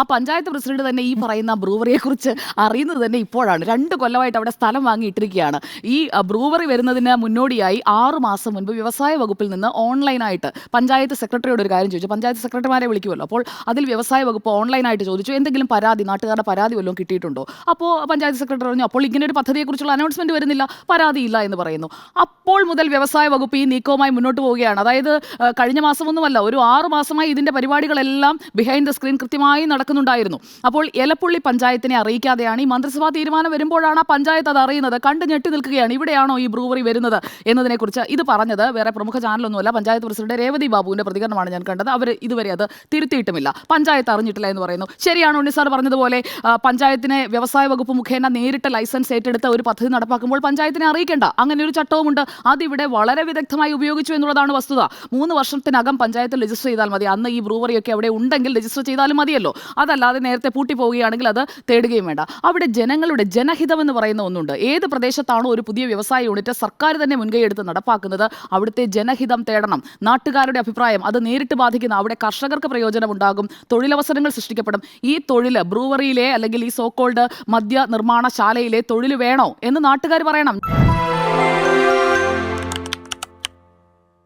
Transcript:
ആ പഞ്ചായത്ത് പ്രസിഡന്റ് തന്നെ ഈ പറയുന്ന ബ്രൂവറിയെ കുറിച്ച് അറിയുന്നത് തന്നെ ഇപ്പോഴാണ്. രണ്ട് കൊല്ലമായിട്ട് അവിടെ സ്ഥലം വാങ്ങിയിട്ടിരിക്കുകയാണ്. ഈ ബ്രൂവറി വരുന്നതിന് മുന്നോടിയായി ആറു മാസം മുൻപ് വ്യവസായ വകുപ്പിൽ നിന്ന് ഓൺലൈനായിട്ട് പഞ്ചായത്ത് സെക്രട്ടറിയോട് ഒരു കാര്യം ചോദിച്ചു. പഞ്ചായത്ത് സെക്രട്ടറിമാരെ വിളിക്കുമല്ലോ. അപ്പോൾ അതിൽ വ്യവസായ വകുപ്പ് ഓൺലൈനായിട്ട് ചോദിച്ചു. എന്തെങ്കിലും പരാതി നാട്ടുകാരുടെ പരാതി വല്ലതും കിട്ടിയിട്ടുണ്ടോ? അപ്പോൾ പഞ്ചായത്ത് സെക്രട്ടറി പറഞ്ഞു അപ്പോൾ ഇങ്ങനെ ഒരു പദ്ധതിയെക്കുറിച്ചുള്ള അനൗൺസ്മെന്റ് വരുന്നില്ല. പരാതിയില്ല എന്ന് പറയുന്നു. അപ്പോൾ മുതൽ വ്യവസായ വകുപ്പ് ഈ നീക്കവുമായി മുന്നോട്ട് പോവുകയാണ്. അതായത് കഴിഞ്ഞ മാസമൊന്നുമല്ല ഒരു ആറ് മാസമായി ഇതിന്റെ പരിപാടികളെല്ലാം ബിഹൈൻഡ് ദ സ്ക്രീൻ കൃത്യമായി നടക്കുന്നുണ്ടായിരുന്നു. അപ്പോൾ എലപ്പുള്ളി പഞ്ചായത്തിനെ അറിയിക്കാതെയാണ് ഈ മന്ത്രിസഭാ തീരുമാനം വരുമ്പോഴാണ് ആ പഞ്ചായത്ത് അത് അറിയുന്നത്. കണ്ട് ഞെട്ടി നിൽക്കുകയാണ്. ഇവിടെയാണോ ഈ ബ്രൂവറി വരുന്നത് എന്നതിനെക്കുറിച്ച് ഇത് പറഞ്ഞത് വേറെ പ്രമുഖ ചാനലൊന്നുമല്ല. പഞ്ചായത്ത് പ്രസിഡന്റ് രേവതി ബാബുവിന്റെ പ്രതികരണമാണ് ഞാൻ കണ്ടത്. അവർ ഇതുവരെ അത് തിരുത്തിയിട്ടുമില്ല. പഞ്ചായത്ത് അറിഞ്ഞിട്ടില്ല എന്ന് പറയുന്നു. ശരിയാണ് ഉണ്ണി സാർ പറഞ്ഞതുപോലെ പഞ്ചായത്തിനെ വ്യവസായ വകുപ്പ് മുഖേന നേരിട്ട് ലൈസൻസ് ഏറ്റെടുത്ത ഒരു പദ്ധതി നടപ്പാക്കുമ്പോൾ പഞ്ചായത്തിനെ അറിയിക്കേണ്ട. അങ്ങനെ ഒരു ചട്ടവുമുണ്ട്. അതിവിടെ വളരെ വിദഗ്ധമായി ഉപയോഗിച്ചു എന്നുള്ളതാണ് വസ്തുത. മൂന്ന് വർഷത്തിനകം പഞ്ചായത്ത് രജിസ്റ്റർ ചെയ്താൽ മതി. അന്ന് ഈ ബ്രൂവറിയൊക്കെ അവിടെ ഉണ്ടെങ്കിൽ രജിസ്റ്റർ ചെയ്താലും മതിയല്ലോ. അതല്ലാതെ നേരത്തെ പൂട്ടി പോവുകയാണെങ്കിൽ അത് തേടുകയും വേണ്ട. അവിടെ ജനങ്ങളുടെ ജനഹിതം എന്ന് പറയുന്ന ഒന്നുണ്ട്. ഏത് പ്രദേശത്താണോ ഒരു പുതിയ വ്യവസായ യൂണിറ്റ് സർക്കാർ തന്നെ മുൻകൈ എടുത്ത് നടപ്പാക്കുന്നത് അവിടുത്തെ ജനഹിതം തേടണം. നാട്ടുകാരുടെ അഭിപ്രായം അത് നേരിട്ട് ബാധിക്കുന്ന അവിടെ കർഷകർക്ക് പ്രയോജനമുണ്ടാകും തൊഴിലവസരങ്ങൾ സൃഷ്ടിക്കപ്പെടും. ഈ തൊഴിൽ ബ്രൂവറിയിലെ അല്ലെങ്കിൽ ഈ സോക്കോൾഡ് മദ്യ നിർമ്മാണശാലയിലെ തൊഴിൽ വേണോ എന്ന് നാട്ടുകാർ പറയണം.